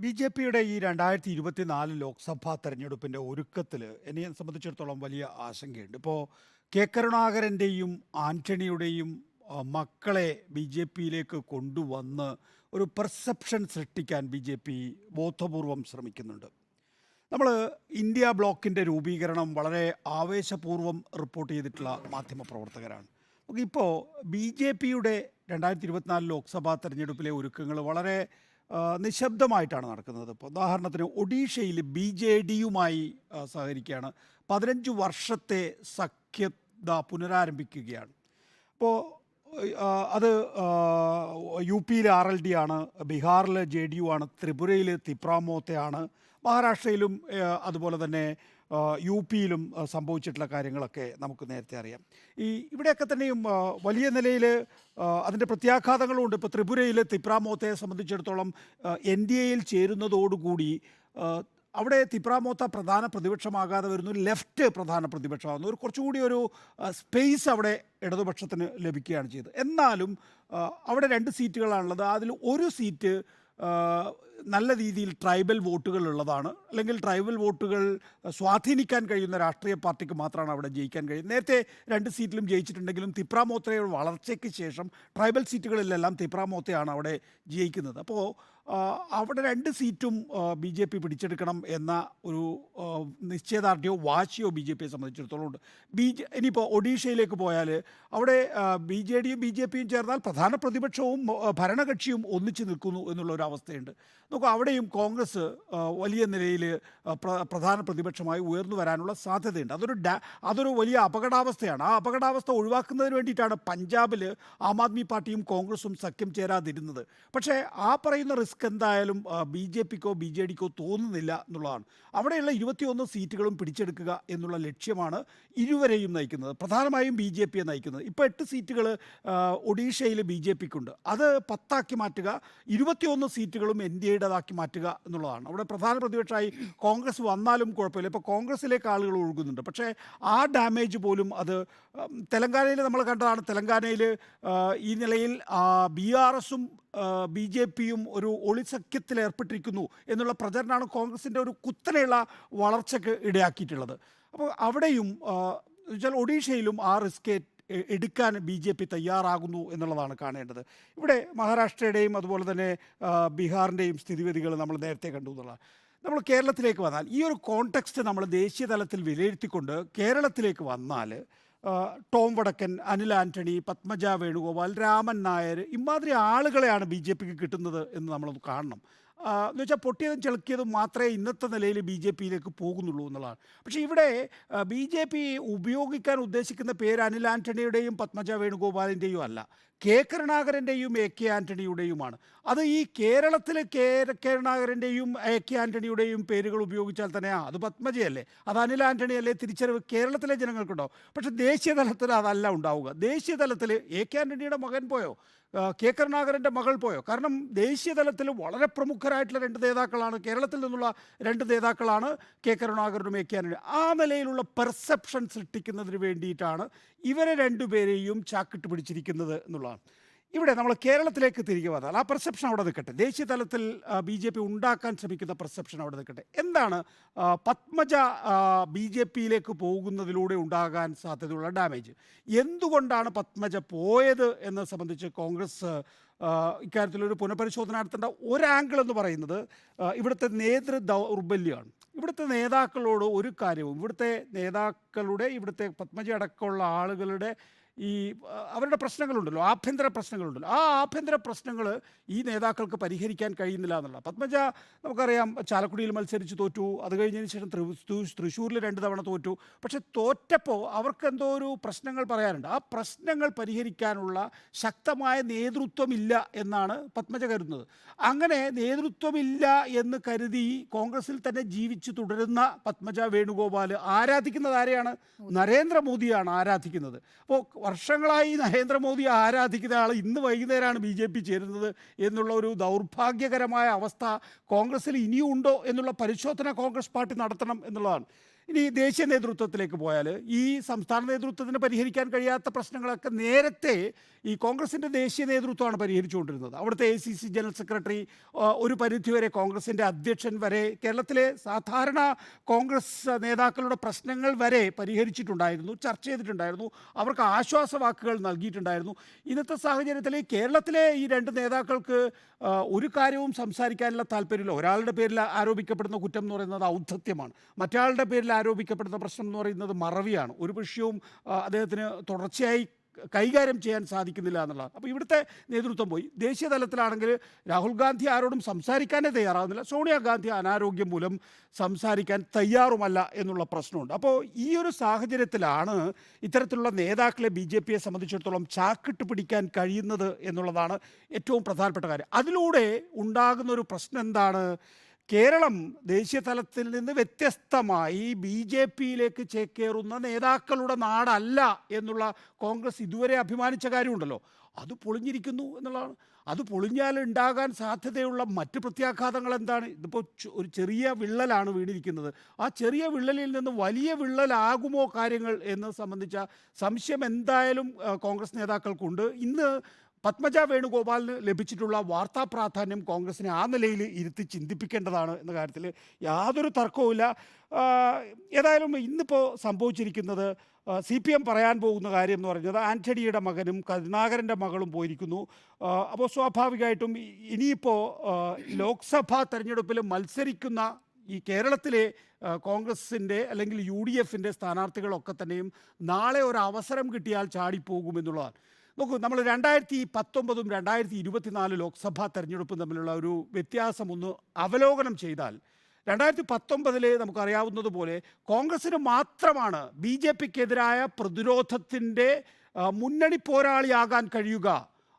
B J പിയുടെ ഈ രണ്ടായിരത്തി ഇരുപത്തിനാല് ലോക്സഭാ തെരഞ്ഞെടുപ്പിന്റെ ഒരുക്കത്തിൽ എന്നെ സംബന്ധിച്ചിടത്തോളം വലിയ ആശങ്കയുണ്ട്. ഇപ്പോൾ കെ കരുണാകരന്റെയും ആന്റണിയുടെയും ആ, മക്കളെ ബി ജെ പിയിലേക്ക് കൊണ്ടുവന്ന് ഒരു പെർസെപ്ഷൻ സൃഷ്ടിക്കാൻ ബി ജെ പി ബോധപൂർവം ശ്രമിക്കുന്നുണ്ട്. നമ്മൾ ഇന്ത്യ ബ്ലോക്കിന്റെ രൂപീകരണം വളരെ ആവേശപൂർവം റിപ്പോർട്ട് ചെയ്തിട്ടുള്ള മാധ്യമപ്രവർത്തകരാണ്. ഇപ്പോൾ ബി ജെ പിയുടെ രണ്ടായിരത്തി ഇരുപത്തിനാല് ലോക്സഭാ തെരഞ്ഞെടുപ്പിലെ ഒരുക്കങ്ങൾ വളരെ നിശബ്ദമായിട്ടാണ് നടക്കുന്നത്. ഇപ്പോൾ ഉദാഹരണത്തിന് ഒഡീഷയിൽ ബി ജെ ഡിയുമായി സഹകരിക്കുകയാണ്. പതിനഞ്ച് വർഷത്തെ സഖ്യത പുനരാരംഭിക്കുകയാണ്. അപ്പോൾ അത് യു പിയിൽ ആർ എൽ ഡി ആണ് ബീഹാറിൽ ജെ ഡി യു ആണ് ത്രിപുരയിൽ തിപ്രാമോത്തയാണ് മഹാരാഷ്ട്രയിലും അതുപോലെ തന്നെ യു പിയിലും സംഭവിച്ചിട്ടുള്ള കാര്യങ്ങളൊക്കെ നമുക്ക് നേരത്തെ അറിയാം. ഈ ഇവിടെയൊക്കെ തന്നെയും വലിയ നിലയിൽ അതിന്റെ പ്രത്യാഘാതങ്ങളുണ്ട്. ഇപ്പോൾ ത്രിപുരയിൽ തിപ്രാമോത്തയെ സംബന്ധിച്ചിടത്തോളം എൻ ഡി എയിൽ ചേരുന്നതോടുകൂടി അവിടെ തിപ്രാമോത്ത പ്രധാന പ്രതിപക്ഷമാകാതെ വരുന്നു. ലെഫ്റ്റ് പ്രധാന പ്രതിപക്ഷമാകുന്നു. ഒരു കുറച്ചുകൂടി ഒരു സ്പേസ് അവിടെ ഇടതുപക്ഷത്തിന് ലഭിക്കുകയാണ് ചെയ്തത്. എന്നാലും അവിടെ രണ്ട് സീറ്റുകളാണുള്ളത്. അതിൽ ഒരു സീറ്റ് നല്ല രീതിയിൽ ട്രൈബൽ വോട്ടുകൾ ഉള്ളതാണ് അല്ലെങ്കിൽ ട്രൈബൽ വോട്ടുകൾ സ്വാധീനിക്കാൻ കഴിയുന്ന രാഷ്ട്രീയ പാർട്ടിക്ക് മാത്രമാണ് അവിടെ ജയിക്കാൻ കഴിയുന്നത്. നേരത്തെ രണ്ട് സീറ്റിലും ജയിച്ചിട്ടുണ്ടെങ്കിലും തിപ്രാമോത്തയുടെ വളർച്ചയ്ക്ക് ശേഷം ട്രൈബൽ സീറ്റുകളിലെല്ലാം തിപ്രാമോത്തയാണ് അവിടെ ജയിക്കുന്നത്. അപ്പോൾ അവിടെ രണ്ട് സീറ്റും ബി ജെ പി പിടിച്ചെടുക്കണം എന്ന ഒരു നിശ്ചയദാർഢ്യവും വാശിയോ ബി ജെ പിയെ സംബന്ധിച്ചിടത്തോളം ഉണ്ട്. ബി ജെ ഇനിയിപ്പോൾ ഒഡീഷയിലേക്ക് പോയാൽ അവിടെ ബി ജെ ഡിയും ബി ജെ പിയും ചേർന്നാൽ പ്രധാന പ്രതിപക്ഷവും ഭരണകക്ഷിയും ഒന്നിച്ചു നിൽക്കുന്നു എന്നുള്ളൊരു അവസ്ഥയുണ്ട്. നോക്കൂ അവിടെയും കോൺഗ്രസ് വലിയ നിലയിൽ പ്രധാന പ്രതിപക്ഷമായി ഉയർന്നു വരാനുള്ള സാധ്യതയുണ്ട്. അതൊരു അതൊരു വലിയ അപകടാവസ്ഥയാണ്. ആ അപകടാവസ്ഥ ഒഴിവാക്കുന്നതിന് വേണ്ടിയിട്ടാണ് പഞ്ചാബിൽ ആം ആദ്മി പാർട്ടിയും കോൺഗ്രസും സഖ്യം ചേരാതിരുന്നത്. പക്ഷേ ആ പറയുന്ന റിസ്ക് എന്തായാലും ബി ജെ പിക്കോ ബി ജെ ഡിക്കോ തോന്നുന്നില്ല എന്നുള്ളതാണ്. അവിടെയുള്ള ഇരുപത്തിയൊന്ന് സീറ്റുകളും പിടിച്ചെടുക്കുക എന്നുള്ള ലക്ഷ്യമാണ് ഇരുവരെയും നയിക്കുന്നത്. പ്രധാനമായും ബി ജെ പിയെ നയിക്കുന്നത്. ഇപ്പോൾ എട്ട് സീറ്റുകൾ ഒഡീഷയിൽ ബി ജെ പിക്കുണ്ട്. അത് പത്താക്കി മാറ്റുക ഇരുപത്തിയൊന്ന് സീറ്റുകളും എൻ ഡി എയുടേതാക്കി മാറ്റുക എന്നുള്ളതാണ്. അവിടെ പ്രധാന പ്രതിപക്ഷമായി കോൺഗ്രസ് വന്നാലും കുഴപ്പമില്ല. ഇപ്പോൾ കോൺഗ്രസിലേക്ക് ആളുകൾ ഒഴുകുന്നുണ്ട്. പക്ഷേ ആ ഡാമേജ് പോലും അത് തെലങ്കാനയിൽ നമ്മൾ കണ്ടതാണ്. തെലങ്കാനയിൽ ഈ നിലയിൽ ബി ആർ എസും ബി ജെ പിയും ഒരു ഒളിസഖ്യത്തിൽ ഏർപ്പെട്ടിരിക്കുന്നു എന്നുള്ള പ്രചരണമാണ് കോൺഗ്രസിന്റെ ഒരു കുത്തനെയുള്ള വളർച്ചയ്ക്ക് ഇടയാക്കിയിട്ടുള്ളത്. അപ്പോൾ അവിടെയും ആ, എന്നുവെച്ചാൽ ഒഡീഷയിലും ആ റിസ്ക് എടുക്കാൻ ബി ജെ പി തയ്യാറാകുന്നു എന്നുള്ളതാണ് കാണേണ്ടത്. ഇവിടെ മഹാരാഷ്ട്രയുടെയും അതുപോലെ തന്നെ ബീഹാറിന്റെയും സ്ഥിതിഗതികൾ നമ്മൾ നേരത്തെ കണ്ടു എന്നുള്ളതാണ്. നമ്മൾ കേരളത്തിലേക്ക് വന്നാൽ ഈ ഒരു കോണ്ടെക്സ്റ്റ് നമ്മൾ ദേശീയ തലത്തിൽ വിലയിരുത്തിക്കൊണ്ട് കേരളത്തിലേക്ക് വന്നാൽ ടോം വടക്കൻ അനിൽ ആന്റണി പത്മജ വേണുഗോപാൽ രാമൻ നായർ ഇമാതിരി ആളുകളെയാണ് ബി ജെ പിക്ക് കിട്ടുന്നത് എന്ന് നമ്മൾ കാണണം. എന്ന് വെച്ചാൽ പൊട്ടിയതും ചെളുക്കിയതും മാത്രമേ ഇന്നത്തെ നിലയിൽ ബി ജെ പിയിലേക്ക് പോകുന്നുള്ളൂ എന്നുള്ളതാണ്. പക്ഷേ ഇവിടെ ബി ജെ പി ഉപയോഗിക്കാൻ ഉദ്ദേശിക്കുന്ന പേര് അനിൽ ആന്റണിയുടെയും പത്മജ വേണുഗോപാലിന്റെയും അല്ല. കെ കരുണാകരന്റെയും എ കെ ആന്റണിയുടെയുമാണ് അത് ഈ കേരളത്തിൽ കെ കരുണാകരന്റെയും എ കെ ആന്റണിയുടെയും പേരുകൾ ഉപയോഗിച്ചാൽ തന്നെ അത് പത്മജയല്ലേ? അത് അനിൽ ആന്റണി അല്ലേ തിരിച്ചറിവ്? കേരളത്തിലെ ജനങ്ങൾക്കുണ്ടാവും പക്ഷേ ദേശീയ തലത്തിൽ അതല്ല ഉണ്ടാവുക. ദേശീയ തലത്തിൽ എ കെ ആന്റണിയുടെ മകൻ പോയോ? കെ. കരുണാകരന്റെ മകൾ പോയോ? കാരണം ദേശീയ തലത്തിൽ വളരെ പ്രമുഖരായിട്ടുള്ള രണ്ട് നേതാക്കളാണ്. കേരളത്തിൽ നിന്നുള്ള രണ്ട് നേതാക്കളാണ് കെ. കരുണാകരനും എ. കെ. ആ നിലയിലുള്ള പെർസെപ്ഷൻ സൃഷ്ടിക്കുന്നതിന് വേണ്ടിയിട്ടാണ് ഇവരെ രണ്ടുപേരെയും ചാക്കിട്ട് പിടിച്ചിരിക്കുന്നത് എന്നുള്ളതാണ്. ഇവിടെ നമ്മൾ കേരളത്തിലേക്ക് തിരികെ വന്നാൽ ആ പെർസെപ്ഷൻ അവിടെ നിൽക്കട്ടെ. ദേശീയ തലത്തിൽ ബി ജെ പി ഉണ്ടാക്കാൻ ശ്രമിക്കുന്ന പെർസെപ്ഷൻ അവിടെ നിൽക്കട്ടെ. എന്താണ് പത്മജ ബി ജെ പിയിലേക്ക് പോകുന്നതിലൂടെ ഉണ്ടാകാൻ സാധ്യതയുള്ള ഡാമേജ് എന്തുകൊണ്ടാണ് പത്മജ പോയത് എന്നത് സംബന്ധിച്ച് കോൺഗ്രസ് ഇക്കാര്യത്തിൽ ഒരു പുനഃപരിശോധന നടത്തേണ്ട ഒരു ആംഗിൾ എന്ന് പറയുന്നത് ഇവിടുത്തെ നേതൃ ദൗർബല്യമാണ്. ഇവിടുത്തെ നേതാക്കളോട് ഒരു കാര്യവും ഇവിടുത്തെ നേതാക്കളുടെ ഇവിടുത്തെ പത്മജ അടക്കമുള്ള ആളുകളുടെ ഈ അവരുടെ പ്രശ്നങ്ങളുണ്ടല്ലോ. ആഭ്യന്തര പ്രശ്നങ്ങളുണ്ടല്ലോ. ആ ആഭ്യന്തര പ്രശ്നങ്ങൾ ഈ നേതാക്കൾക്ക് പരിഹരിക്കാൻ കഴിയുന്നില്ല എന്നുള്ള പത്മജ നമുക്കറിയാം ചാലക്കുടിയിൽ മത്സരിച്ച് തോറ്റു. അത് കഴിഞ്ഞതിന് ശേഷം തൃശ്ശൂരിൽ രണ്ട് തവണ തോറ്റു. പക്ഷെ തോറ്റപ്പോൾ അവർക്ക് എന്തോ ഒരു പ്രശ്നങ്ങൾ പറയാനുണ്ട്. ആ പ്രശ്നങ്ങൾ പരിഹരിക്കാനുള്ള ശക്തമായ നേതൃത്വമില്ല എന്നാണ് പത്മജ കരുതുന്നത്. അങ്ങനെ നേതൃത്വമില്ല എന്ന് കരുതി കോൺഗ്രസിൽ തന്നെ ജീവിച്ചു തുടരുന്ന പത്മജ വേണുഗോപാൽ ആരാധിക്കുന്നത് ആരെയാണ്? നരേന്ദ്രമോദിയാണ് ആരാധിക്കുന്നത്. അപ്പോൾ വർഷങ്ങളായി നരേന്ദ്രമോദി ആരാധിക്കുന്ന ആൾ ഇന്ന് വൈകുന്നേരമാണ് ബി ജെ പി ചേരുന്നത് എന്നുള്ള ഒരു ദൗർഭാഗ്യകരമായ അവസ്ഥ കോൺഗ്രസ്സിൽ ഇനിയും ഉണ്ടോ എന്നുള്ള പരിശോധന കോൺഗ്രസ് പാർട്ടി നടത്തണം എന്നുള്ളതാണ്. ഇനി ദേശീയ നേതൃത്വത്തിലേക്ക് പോയാൽ ഈ സംസ്ഥാന നേതൃത്വത്തിന് പരിഹരിക്കാൻ കഴിയാത്ത പ്രശ്നങ്ങളൊക്കെ നേരത്തെ ഈ കോൺഗ്രസിന്റെ ദേശീയ നേതൃത്വമാണ് പരിഹരിച്ചുകൊണ്ടിരുന്നത്. അവിടുത്തെ A C C general secretary ഒരു പരിധിവരെ കോൺഗ്രസിന്റെ അധ്യക്ഷൻ വരെ കേരളത്തിലെ സാധാരണ കോൺഗ്രസ് നേതാക്കളുടെ പ്രശ്നങ്ങൾ വരെ പരിഹരിച്ചിട്ടുണ്ടായിരുന്നു ചർച്ച ചെയ്തിട്ടുണ്ടായിരുന്നു. അവർക്ക് ആശ്വാസവാക്കുകൾ നൽകിയിട്ടുണ്ടായിരുന്നു. ഇന്നത്തെ സാഹചര്യത്തിൽ കേരളത്തിലെ ഈ രണ്ട് നേതാക്കൾക്ക് ഒരു കാര്യവും സംസാരിക്കാനുള്ള താല്പര്യമില്ല. ഒരാളുടെ പേരിൽ ആരോപിക്കപ്പെടുന്ന കുറ്റം എന്ന് പറയുന്നത് ഔദ്ധത്യമാണ്. മറ്റാളുടെ പേരിൽ ആരോപിക്കപ്പെടുന്ന പ്രശ്നം എന്ന് പറയുന്നത് മറവിയാണ്. ഒരു വിഷയവും അദ്ദേഹത്തിന് തുടർച്ചയായി കൈകാര്യം ചെയ്യാൻ സാധിക്കുന്നില്ല എന്നുള്ളതാണ്. അപ്പോൾ ഇവിടുത്തെ നേതൃത്വം പോയി. ദേശീയ തലത്തിലാണെങ്കിൽ രാഹുൽ ഗാന്ധി ആരോടും സംസാരിക്കാനേ തയ്യാറാവുന്നില്ല. സോണിയാഗാന്ധി അനാരോഗ്യം മൂലം സംസാരിക്കാൻ തയ്യാറുമല്ല എന്നുള്ള പ്രശ്നമുണ്ട്. അപ്പോൾ ഈ ഒരു സാഹചര്യത്തിലാണ് ഇത്തരത്തിലുള്ള നേതാക്കളെ ബി ജെ പിയെ സംബന്ധിച്ചിടത്തോളം ചാക്കിട്ട് പിടിക്കാൻ കഴിയുന്നത് എന്നുള്ളതാണ് ഏറ്റവും പ്രധാനപ്പെട്ട കാര്യം. അതിലൂടെ ഉണ്ടാകുന്ന ഒരു പ്രശ്നം എന്താണ്? കേരളം ദേശീയ തലത്തിൽ നിന്ന് വ്യത്യസ്തമായി ബി ജെ പിയിലേക്ക് ചേക്കേറുന്ന നേതാക്കളുടെ നാടല്ല എന്നുള്ള കോൺഗ്രസ് ഇതുവരെ അഭിമാനിച്ച കാര്യമുണ്ടല്ലോ. അത് പൊളിഞ്ഞിരിക്കുന്നു എന്നുള്ളതാണ്. അത് പൊളിഞ്ഞാൽ ഉണ്ടാകാൻ സാധ്യതയുള്ള മറ്റ് പ്രത്യാഘാതങ്ങൾ എന്താണ്? ഇതിപ്പോൾ ഒരു ചെറിയ വിള്ളലാണ് വീണിരിക്കുന്നത്. ആ ചെറിയ വിള്ളലിൽ നിന്ന് വലിയ വിള്ളലാകുമോ കാര്യങ്ങൾ എന്ന് സംബന്ധിച്ച സംശയം എന്തായാലും കോൺഗ്രസ് നേതാക്കൾക്കുണ്ട്. ഇന്ന് പത്മജ വേണുഗോപാലിന് ലഭിച്ചിട്ടുള്ള വാർത്താ പ്രാധാന്യം കോൺഗ്രസിനെ ആ നിലയിൽ ഇരുത്തി ചിന്തിപ്പിക്കേണ്ടതാണ് എന്ന കാര്യത്തിൽ യാതൊരു തർക്കവുമില്ല. ഏതായാലും ഇന്നിപ്പോൾ സംഭവിച്ചിരിക്കുന്നത് സി പി എം പറയാൻ പോകുന്ന കാര്യം എന്ന് പറഞ്ഞത് ആന്റണിയുടെ മകനും കരുണാകരന്റെ മകളും പോയിരിക്കുന്നു. അപ്പോൾ സ്വാഭാവികമായിട്ടും ഇനിയിപ്പോൾ ലോക്സഭാ തെരഞ്ഞെടുപ്പിൽ മത്സരിക്കുന്ന ഈ കേരളത്തിലെ കോൺഗ്രസിന്റെ അല്ലെങ്കിൽ യു ഡി എഫിന്റെ സ്ഥാനാർത്ഥികളൊക്കെ തന്നെയും നാളെ ഒരു അവസരം കിട്ടിയാൽ ചാടിപ്പോകുമെന്നുള്ളതാണ് നോക്കൂ നമ്മൾ രണ്ടായിരത്തി പത്തൊമ്പതും രണ്ടായിരത്തി ഇരുപത്തിനാല് ലോക്സഭാ തെരഞ്ഞെടുപ്പും തമ്മിലുള്ള ഒരു വ്യത്യാസം ഒന്ന് അവലോകനം ചെയ്താൽ രണ്ടായിരത്തി പത്തൊമ്പതിലെ നമുക്കറിയാവുന്നതുപോലെ കോൺഗ്രസ്സിന് മാത്രമാണ് ബി ജെ പിക്കെതിരായ പ്രതിരോധത്തിന്റെ മുന്നണി പോരാളിയാകാൻ കഴിയുക.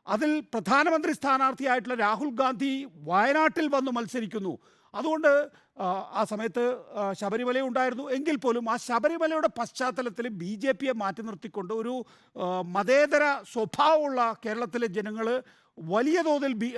അതിൽ പ്രധാനമന്ത്രി സ്ഥാനാർത്ഥിയായിട്ടുള്ള രാഹുൽ ഗാന്ധി വയനാട്ടിൽ വന്ന് മത്സരിക്കുന്നു. അതുകൊണ്ട് ആ, സമയത്ത് ശബരിമല ഉണ്ടായിരുന്നു. എങ്കിൽ പോലും ആ ശബരിമലയുടെ പശ്ചാത്തലത്തിൽ ബി ജെ പിയെ മാറ്റി നിർത്തിക്കൊണ്ട് ഒരു മതേതര സ്വഭാവമുള്ള കേരളത്തിലെ ജനങ്ങൾ വലിയ തോതിൽ ബി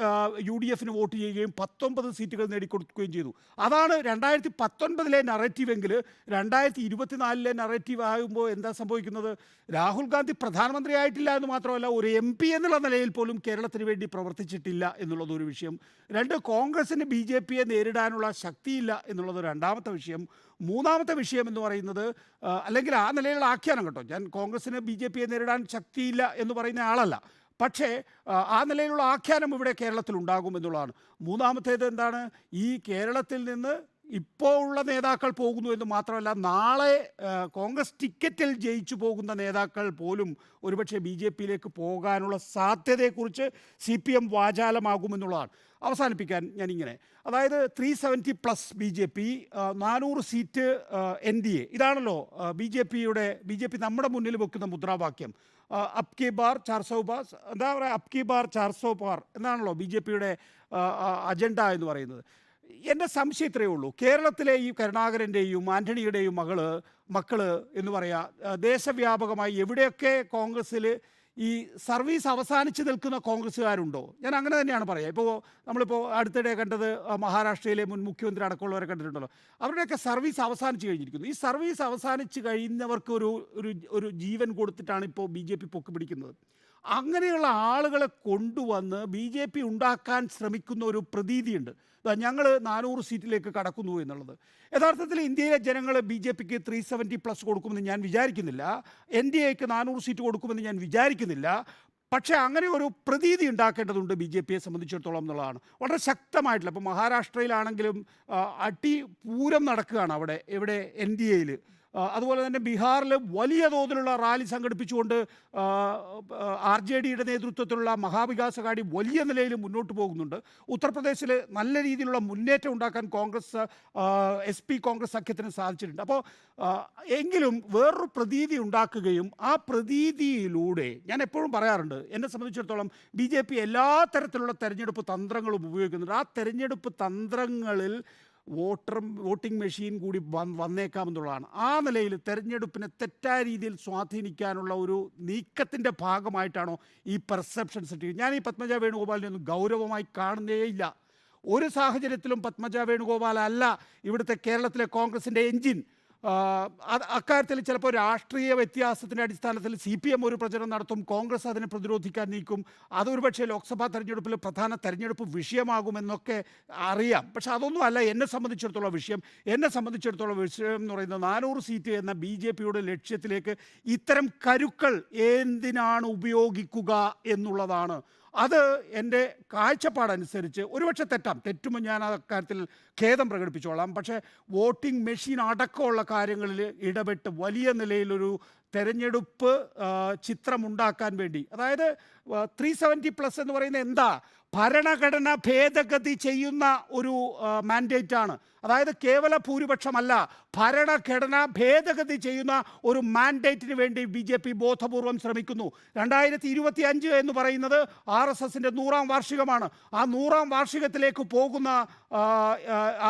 യു ഡി എഫിന് വോട്ട് ചെയ്യുകയും പത്തൊമ്പത് സീറ്റുകൾ നേടിക്കൊടുക്കുകയും ചെയ്തു. അതാണ് രണ്ടായിരത്തി പത്തൊൻപതിലെ നറേറ്റീവെങ്കിൽ രണ്ടായിരത്തി ഇരുപത്തിനാലിലെ നറേറ്റീവ് ആകുമ്പോൾ എന്താ സംഭവിക്കുന്നത്? രാഹുൽ ഗാന്ധി പ്രധാനമന്ത്രി ആയിട്ടില്ല എന്ന് മാത്രമല്ല ഒരു എം പി എന്നുള്ള നിലയിൽ പോലും കേരളത്തിന് വേണ്ടി പ്രവർത്തിച്ചിട്ടില്ല എന്നുള്ളത് ഒരു വിഷയം. രണ്ട് കോൺഗ്രസിന് ബി ജെ പിയെ നേരിടാനുള്ള ശക്തിയില്ല എന്നുള്ളത് രണ്ടാമത്തെ വിഷയം. മൂന്നാമത്തെ വിഷയം എന്ന് പറയുന്നത് അല്ലെങ്കിൽ ആ നിലയിലുള്ള ആഖ്യാനം കേട്ടോ. ഞാൻ കോൺഗ്രസിന് ബി ജെ പിയെ നേരിടാൻ ശക്തിയില്ല എന്ന് പറയുന്ന ആളല്ല. പക്ഷേ ആ, നിലയിലുള്ള ആഖ്യാനം ഇവിടെ കേരളത്തിൽ ഉണ്ടാകും എന്നുള്ളതാണ്. മൂന്നാമത്തേത് എന്താണ്? ഈ കേരളത്തിൽ നിന്ന് ഇപ്പോൾ ഉള്ള നേതാക്കൾ പോകുന്നു എന്ന് മാത്രമല്ല നാളെ കോൺഗ്രസ് ടിക്കറ്റിൽ ജയിച്ചു പോകുന്ന നേതാക്കൾ പോലും ഒരുപക്ഷെ ബി ജെ പിയിലേക്ക് പോകാനുള്ള സാധ്യതയെക്കുറിച്ച് സി പി എം വാചാലമാകുമെന്നുള്ളതാണ്. അവസാനിപ്പിക്കാൻ ഞാനിങ്ങനെ. അതായത് three seventy plus B J P നാനൂറ് സീറ്റ് എൻ ഡി എ. ഇതാണല്ലോ ബി ജെ പിയുടെ ബി ജെ പി നമ്മുടെ മുന്നിൽ വെക്കുന്ന മുദ്രാവാക്യം. ആ, അബ് കി ബാർ ചാർ സൗ ബാർ എന്താ പറയുക അപ്കി ബാർ ചാർ സോ പാർ എന്നാണല്ലോ ബി ജെ പിയുടെ അജണ്ട എന്ന് പറയുന്നത്. എന്റെ സംശയം ഇത്രയേ ഉള്ളൂ. കേരളത്തിലെ ഈ കരുണാകരന്റെയും ആന്റണിയുടെയും മകൾ മക്കൾ എന്ന് പറയുക ദേശവ്യാപകമായി എവിടെയൊക്കെ കോൺഗ്രസ്സിൽ ഈ സർവീസ് അവസാനിച്ച് നിൽക്കുന്ന കോൺഗ്രസ്സുകാരുണ്ടോ? ഞാൻ അങ്ങനെ തന്നെയാണ് പറയുക ഇപ്പോൾ നമ്മളിപ്പോൾ അടുത്തിടെ കണ്ടത് മഹാരാഷ്ട്രയിലെ മുൻ മുഖ്യമന്ത്രി അടക്കമുള്ളവരെ കണ്ടിട്ടുണ്ടല്ലോ. അവരുടെയൊക്കെ സർവീസ് അവസാനിച്ച് കഴിഞ്ഞിരിക്കുന്നു. ഈ സർവീസ് അവസാനിച്ച് കഴിയുന്നവർക്ക് ഒരു ഒരു ജീവൻ കൊടുത്തിട്ടാണ് ഇപ്പോൾ ബി ജെ പി പൊക്കി പിടിക്കുന്നത് അങ്ങനെയുള്ള ആളുകളെ കൊണ്ടുവന്ന് ബി ജെ പി ഉണ്ടാക്കാൻ ശ്രമിക്കുന്ന ഒരു പ്രതീതിയുണ്ട്. ഞങ്ങൾ നാനൂറ് സീറ്റിലേക്ക് കടക്കുന്നു എന്നുള്ളത്. യഥാർത്ഥത്തിൽ ഇന്ത്യയിലെ ജനങ്ങൾ ബി ജെ പിക്ക് ത്രീ സെവന്റി പ്ലസ് കൊടുക്കുമെന്ന് ഞാൻ വിചാരിക്കുന്നില്ല. എൻ ഡി എക്ക് നാനൂറ് സീറ്റ് കൊടുക്കുമെന്ന് ഞാൻ വിചാരിക്കുന്നില്ല. പക്ഷേ അങ്ങനെ ഒരു പ്രതീതി ഉണ്ടാക്കേണ്ടതുണ്ട് ബി ജെ പിയെ സംബന്ധിച്ചിടത്തോളം എന്നുള്ളതാണ്. വളരെ ശക്തമായിട്ടുള്ള ഇപ്പോൾ മഹാരാഷ്ട്രയിലാണെങ്കിലും അടി പൂരം നടക്കുകയാണ് അവിടെ ഇവിടെ എൻ ഡി എയിൽ അതുപോലെ തന്നെ ബീഹാറിൽ വലിയ തോതിലുള്ള റാലി സംഘടിപ്പിച്ചുകൊണ്ട് ആർ ജെ ഡിയുടെ നേതൃത്വത്തിലുള്ള മഹാവികാസ് കാടി വലിയ നിലയിൽ മുന്നോട്ട് പോകുന്നുണ്ട്. ഉത്തർപ്രദേശിൽ നല്ല രീതിയിലുള്ള മുന്നേറ്റം ഉണ്ടാക്കാൻ കോൺഗ്രസ് എസ് പി കോൺഗ്രസ് സഖ്യത്തിന് സാധിച്ചിട്ടുണ്ട്. അപ്പോൾ എങ്കിലും വേറൊരു പ്രതീതി ഉണ്ടാക്കുകയും ആ പ്രതീതിയിലൂടെ ഞാൻ എപ്പോഴും പറയാറുണ്ട് എന്നെ സംബന്ധിച്ചിടത്തോളം ബി ജെ പി എല്ലാ തരത്തിലുള്ള തെരഞ്ഞെടുപ്പ് തന്ത്രങ്ങളും ഉപയോഗിക്കുന്നുണ്ട്. ആ തെരഞ്ഞെടുപ്പ് തന്ത്രങ്ങളിൽ വോട്ടർ വോട്ടിംഗ് മെഷീൻ കൂടി വന്ന് വന്നേക്കാമെന്നുള്ളതാണ്. ആ നിലയിൽ തെരഞ്ഞെടുപ്പിനെ തെറ്റായ രീതിയിൽ സ്വാധീനിക്കാനുള്ള ഒരു നീക്കത്തിന്റെ ഭാഗമായിട്ടാണോ ഈ പെർസെപ്ഷൻ സെറ്റ് ഞാൻ ഈ പത്മജ വേണുഗോപാലിനെ ഒന്നും ഗൗരവമായി കാണുന്നേയില്ല. ഒരു സാഹചര്യത്തിലും പത്മജ വേണുഗോപാൽ അല്ല ഇവിടുത്തെ കേരളത്തിലെ കോൺഗ്രസിന്റെ അത് അക്കാര്യത്തിൽ ചിലപ്പോൾ രാഷ്ട്രീയ വ്യത്യാസത്തിന്റെ അടിസ്ഥാനത്തിൽ സി പി എം ഒരു പ്രചരണം നടത്തും കോൺഗ്രസ് അതിനെ പ്രതിരോധിക്കാൻ നീക്കും അതൊരു പക്ഷേ ലോക്സഭാ തെരഞ്ഞെടുപ്പിൽ പ്രധാന തെരഞ്ഞെടുപ്പ് വിഷയമാകുമെന്നൊക്കെ അറിയാം. പക്ഷെ അതൊന്നും അല്ല എന്നെ സംബന്ധിച്ചിടത്തോളം വിഷയം. എന്നെ സംബന്ധിച്ചിടത്തോളം വിഷയം എന്ന് പറയുന്നത് നാനൂറ് സീറ്റ് എന്ന ബി ജെ പിയുടെ ലക്ഷ്യത്തിലേക്ക് ഇത്തരം കരുക്കൾ എന്തിനാണ് ഉപയോഗിക്കുക എന്നുള്ളതാണ് അത് എന്റെ കാഴ്ചപ്പാടനുസരിച്ച് ഒരുപക്ഷെ തെറ്റാം. തെറ്റുമ്പോൾ ഞാൻ ആ കാര്യത്തിൽ ഖേദം പ്രകടിപ്പിച്ചോളാം. പക്ഷേ വോട്ടിംഗ് മെഷീൻ അടക്കമുള്ള കാര്യങ്ങളിൽ ഇടപെട്ട് വലിയ നിലയിലൊരു തെരഞ്ഞെടുപ്പ് ചിത്രമുണ്ടാക്കാൻ വേണ്ടി. അതായത് ത്രീ സെവന്റി പ്ലസ് എന്ന് പറയുന്നത് എന്താ? ഭരണഘടന ഭേദഗതി ചെയ്യുന്ന ഒരു മാൻഡേറ്റ് ആണ്. അതായത് കേവല ഭൂരിപക്ഷമല്ല ഭരണഘടന ഭേദഗതി ചെയ്യുന്ന ഒരു മാൻഡേറ്റിന് വേണ്ടി ബി ജെ പി ബോധപൂർവം ശ്രമിക്കുന്നു. രണ്ടായിരത്തി ഇരുപത്തി അഞ്ച് എന്ന് പറയുന്നത് ആർ എസ് എസിന്റെ നൂറാം വാർഷികമാണ്. ആ നൂറാം വാർഷികത്തിലേക്ക് പോകുന്ന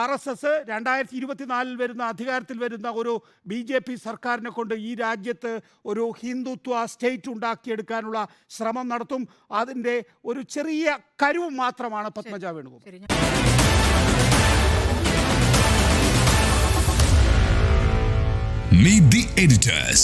ആർ എസ് എസ് രണ്ടായിരത്തി ഇരുപത്തിനാലിൽ വരുന്ന അധികാരത്തിൽ വരുന്ന ഒരു ബി ജെ പി സർക്കാരിനെ കൊണ്ട് ഈ രാജ്യത്ത് ഒരു ഹിന്ദുത്വ സ്റ്റേറ്റ് ഉണ്ടാക്കിയെടുക്കാനുള്ള ശ്രമം നടത്തും അതിന്റെ ഒരു ചെറിയ കരുവ് മാത്രമാണ് Padmaja Venugopal Meet the editors.